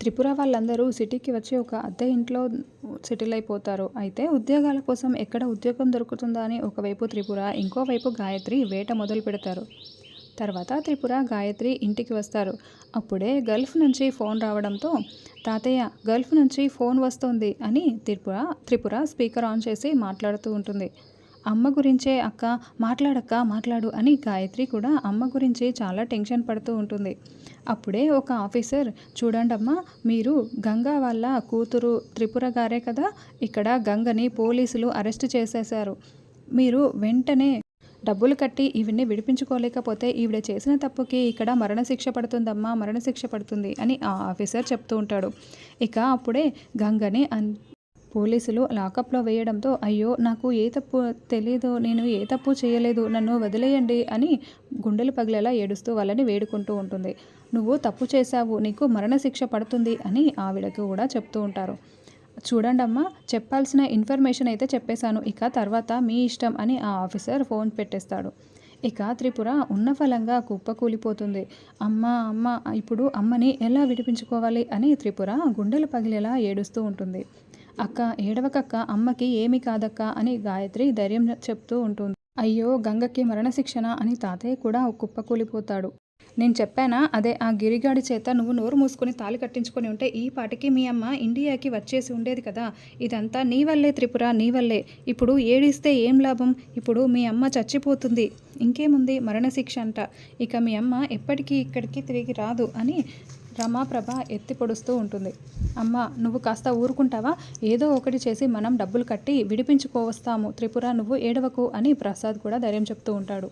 త్రిపుర వాళ్ళందరూ సిటీకి వచ్చి ఒక అద్దె ఇంట్లో సెటిల్ అయిపోతారు. అయితే ఉద్యోగాల కోసం ఎక్కడ ఉద్యోగం దొరుకుతుందా అని ఒకవైపు త్రిపుర ఇంకోవైపు గాయత్రి వేట మొదలు పెడతారు. తర్వాత త్రిపుర గాయత్రి ఇంటికి వస్తారు. అప్పుడే గల్ఫ్ నుంచి ఫోన్ రావడంతో తాతయ్య గల్ఫ్ నుంచి ఫోన్ వస్తుంది అని త్రిపుర త్రిపుర స్పీకర్ ఆన్ చేసి మాట్లాడుతూ ఉంటుంది. అమ్మ గురించే అక్క మాట్లాడక్క మాట్లాడు అని గాయత్రి కూడా అమ్మ గురించి చాలా టెన్షన్ పడుతూ ఉంటుంది. అప్పుడే ఒక ఆఫీసర్ చూడండమ్మా మీరు గంగా వాళ్ళ కూతురు త్రిపుర గారే కదా ఇక్కడ గంగని పోలీసులు అరెస్ట్ చేసేశారు. మీరు వెంటనే డబ్బులు కట్టి ఈవిడ్ని విడిపించుకోలేకపోతే ఈవిడ చేసిన తప్పుకి ఇక్కడ మరణశిక్ష పడుతుందమ్మా మరణశిక్ష పడుతుంది అని ఆ ఆఫీసర్ చెప్తూ ఉంటాడు. ఇక అప్పుడే గంగని అన్ పోలీసులు లాకప్లో వేయడంతో అయ్యో నాకు ఏ తప్పు తెలియదు నేను ఏ తప్పు చేయలేదు నన్ను వదిలేయండి అని గుండెలు పగిలేలా ఏడుస్తూ వాళ్ళని వేడుకుంటూ ఉంటుంది. నువ్వు తప్పు చేశావు నీకు మరణశిక్ష పడుతుంది అని ఆవిడకు కూడా చెప్తూ ఉంటారు. చూడండమ్మా చెప్పాల్సిన ఇన్ఫర్మేషన్ అయితే చెప్పేశాను ఇక తర్వాత మీ ఇష్టం అని ఆ ఆఫీసర్ ఫోన్ పెట్టేస్తాడు. ఇక త్రిపుర ఉన్న ఫలంగా కుప్పకూలిపోతుంది. అమ్మ అమ్మ ఇప్పుడు అమ్మని ఎలా విడిపించుకోవాలి అని త్రిపుర గుండెలు పగిలేలా ఏడుస్తూ ఉంటుంది. అక్క ఏడవకక్క అమ్మకి ఏమి కాదక్క అని గాయత్రి ధైర్యం చెప్తూ ఉంటుంది. అయ్యో గంగకి మరణశిక్షణ అని తాతయ్య కూడా కుప్పకూలిపోతాడు నేను చెప్పానా? అదే ఆ గిరిగాడి చేత నువ్వు నోరు మూసుకొని తాళి కట్టించుకొని ఉంటే ఈ పాటికి మీ అమ్మ ఇండియాకి వచ్చేసి ఉండేది కదా. ఇదంతా నీ వల్లే త్రిపుర నీ వల్లే. ఇప్పుడు ఏడిస్తే ఏం లాభం? ఇప్పుడు మీ అమ్మ చచ్చిపోతుంది. ఇంకేముంది? మరణశిక్ష అంట. ఇక మీ అమ్మ ఎప్పటికీ ఇక్కడికి తిరిగి రాదు అని రమాప్రభ ఎత్తి పొడుస్తూ ఉంటుంది. అమ్మ నువ్వు కాస్త ఊరుకుంటావా? ఏదో ఒకటి చేసి మనం డబ్బులు కట్టి విడిపించుకోవస్తాము. త్రిపుర నువ్వు ఏడవకు అని ప్రసాద్ కూడా ధైర్యం చెప్తూ ఉంటాడు.